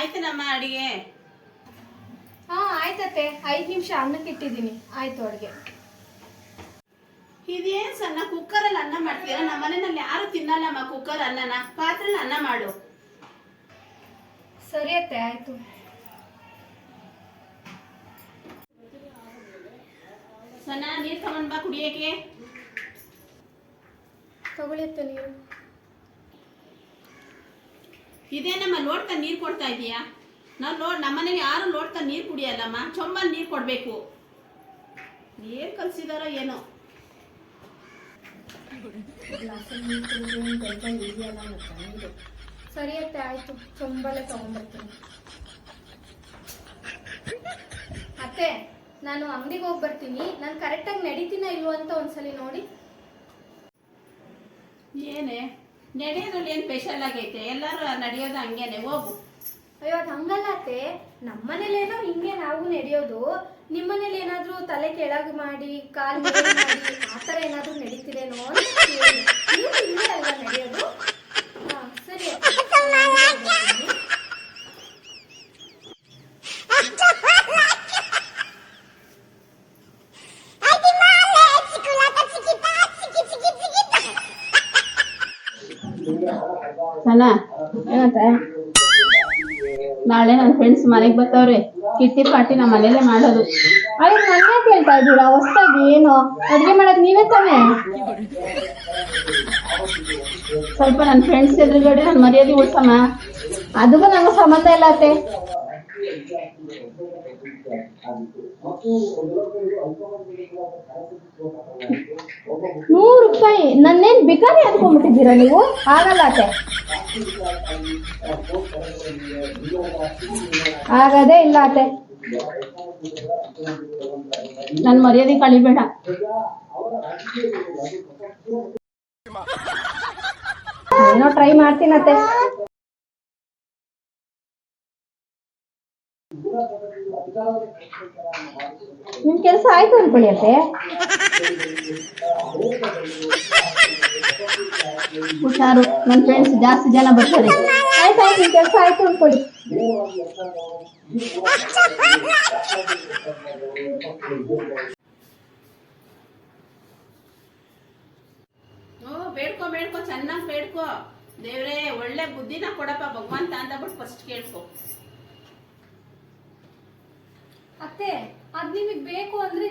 ಆಯ್ತೇನಮ್ಮ ಅಡಿಗೆ? ಹಾ ಆಯ್ತತ್ತೆ ಐದು ನಿಮಿಷ ಅನ್ನಕ್ಕೆ ಇಟ್ಟಿದ್ದೀನಿ. ಆಯ್ತು ಅಡಿಗೆ. ಇದೇನ್ ಸಣ್ಣ ಕುಕ್ಕರಲ್ಲಿ ಅನ್ನ ಮಾಡ್ತೀರಾ? ನಮ್ಮ ಮನೆಯಲ್ಲಿ ಯಾರು ತಿನ್ನಲ್ಲಮ್ಮ ಕುಕ್ಕರ್ ಅನ್ನನ? ಪಾತ್ರೆಲಿ ಅನ್ನ ಮಾಡು. ಸರಿ ಅತ್ತೆ ಆಯ್ತು. ಸಣ್ಣ ನೀರ್ ತಗೊಂಡ್ ಬಾ ಕುಡಿಯಕ್ಕೆ. ತಗೊಳಿತ್ತ ನೀರು. ಇದೇನಮ್ಮ ಲೋಡ್ತಾ ನೀರು ಕೊಡ್ತಾ ಇದೀಯಾ? ನಾವು ಲೋಡ್ ನಮ್ಮನೆಗೆ ಯಾರು ಲೋಡ್ತಾ ನೀರು ಕುಡಿಯಲ್ಲಮ್ಮ? ಚೊಂಬಲ್ ನೀರು ಕೊಡ್ಬೇಕು. ಏನ್ ಕಲಿಸಿದಾರೋ ಏನೋ. ಸರಿ ಅತ್ತೆ ಆಯ್ತು. ಚೊಂಬಲೆ ತಗೊಂಡ್ಬರ್ತೀನಿ. ಅತ್ತೆ ನಾನು ಅಂಗಡಿಗೆ ಹೋಗಿ ಬರ್ತೀನಿ ನಾನು ಕರೆಕ್ಟಾಗಿ ನಡೀತೀನ ಇಲ್ವೋ ಅಂತ ಒಂದ್ಸಲಿ ನೋಡಿ. ಏನೇ? ನಡೆಯೋದ್ರಲ್ಲಿ ಏನ್ ಸ್ಪೆಷಲ್ ಆಗೈತೆ? ಎಲ್ಲರೂ ನಡೆಯೋದು ಹಂಗೇನೆ, ಹೋಗು. ಅಯ್ಯೋ, ಅದು ಹಂಗಲ್ಲ ಅತ್ತೆ. ನಮ್ಮನೇಲೇನೋ ಹಿಂಗೆ ನಾವು ನಡೆಯೋದು. ನಿಮ್ಮನೇಲಿ ಏನಾದ್ರೂ ತಲೆ ಕೆಳಗೆ ಮಾಡಿ, ಕಾಲು ಆ ಥರ ಏನಾದ್ರೂ ನಡೀತಿರೇನೋ ಅಂತ ಕೇಳಿದೆ. ನೀವು ಹಿಂಗೆ ಅಲ್ವಾ ನಡೆಯೋದು ಹಾ ಸರಿ ಅತ್ತೆ. ನಾನು ಹೋಗ್ಬರ್ತೀನಿ. ಸಣ್ಣ ಏನಂತ? ನಾಳೆ ನನ್ನ ಫ್ರೆಂಡ್ಸ್ ಮನೆಗೆ ಬರ್ತಾವ್ರೆ ಕಿಟ್ಟಿ ಪಾರ್ಟಿ ನಮ್ಮ ಮನೇಲೆ ಮಾಡೋದು. ಅಲ್ಲಿ ನನ್ನೇ ಕೇಳ್ತಾ ಇದ್ದೀರಾ? ಹೊಸ್ದಾಗಿ ಏನು? ಅಡುಗೆ ಮಾಡೋದು ನೀವೇ ತಾನೇ? ಸ್ವಲ್ಪ ನನ್ನ ಫ್ರೆಂಡ್ಸ್ ಎದುರುಗಡೆ ನನ್ನ ಮರ್ಯಾದೆ ಉಳ್ಸಮ್ಮ. ಅದಕ್ಕೂ ನಂಗೆ ಸಂಬಂಧ ಇಲ್ಲ ಅತ್ತೆ. ನೂರು ರೂಪಾಯಿ. ನನ್ನೇನ್ ಬಿಕಾರಿ ಅನ್ಕೊಂಡ್ಬಿಟ್ಟಿದ್ದೀರಾ ನೀವು? ಆಗಲ್ಲ ಅತ್ತೆ. ಆಗದೇ ಇಲ್ಲ ಅತ್ತೆ. ನನ್ ಮರ್ಯಾದೆ ಕಳಿಬೇಡ. ಏನೋ ಟ್ರೈ ಮಾಡ್ತೀನತ್ತೆ ನಿಮ್ ಕೆಲಸ ಆಯ್ತು ಅನ್ಕೊಳ್ಳಿ ಅತ್ತೆ. ಹುಷಾರು. ನನ್ನ ಫ್ರೆಂಡ್ಸ್ ಜಾಸ್ತಿ ಜನ ಬರ್ತಾರೆ. ಆಯ್ತು ಆಯ್ತು ಕೆಲಸ ಆಯ್ತು ಅನ್ಕೊಳ್ಳಿ. ಓ ಬೇಡ್ಕೊ ಬೇಡ್ಕೊ ಚೆನ್ನಾಗಿ ಬೇಡ್ಕೊ. ದೇವ್ರೇ ಒಳ್ಳೆ ಬುದ್ಧಿನ ಕೊಡಪ್ಪ ಭಗವಂತ ಅಂತ ಬಿಟ್ಟು ಫಸ್ಟ್ ಕೇಳ್ಕೊ. ಅತ್ತೆ ಅದ್ ನಿಮಗ್ ಬೇಕು ಅಂದ್ರೆ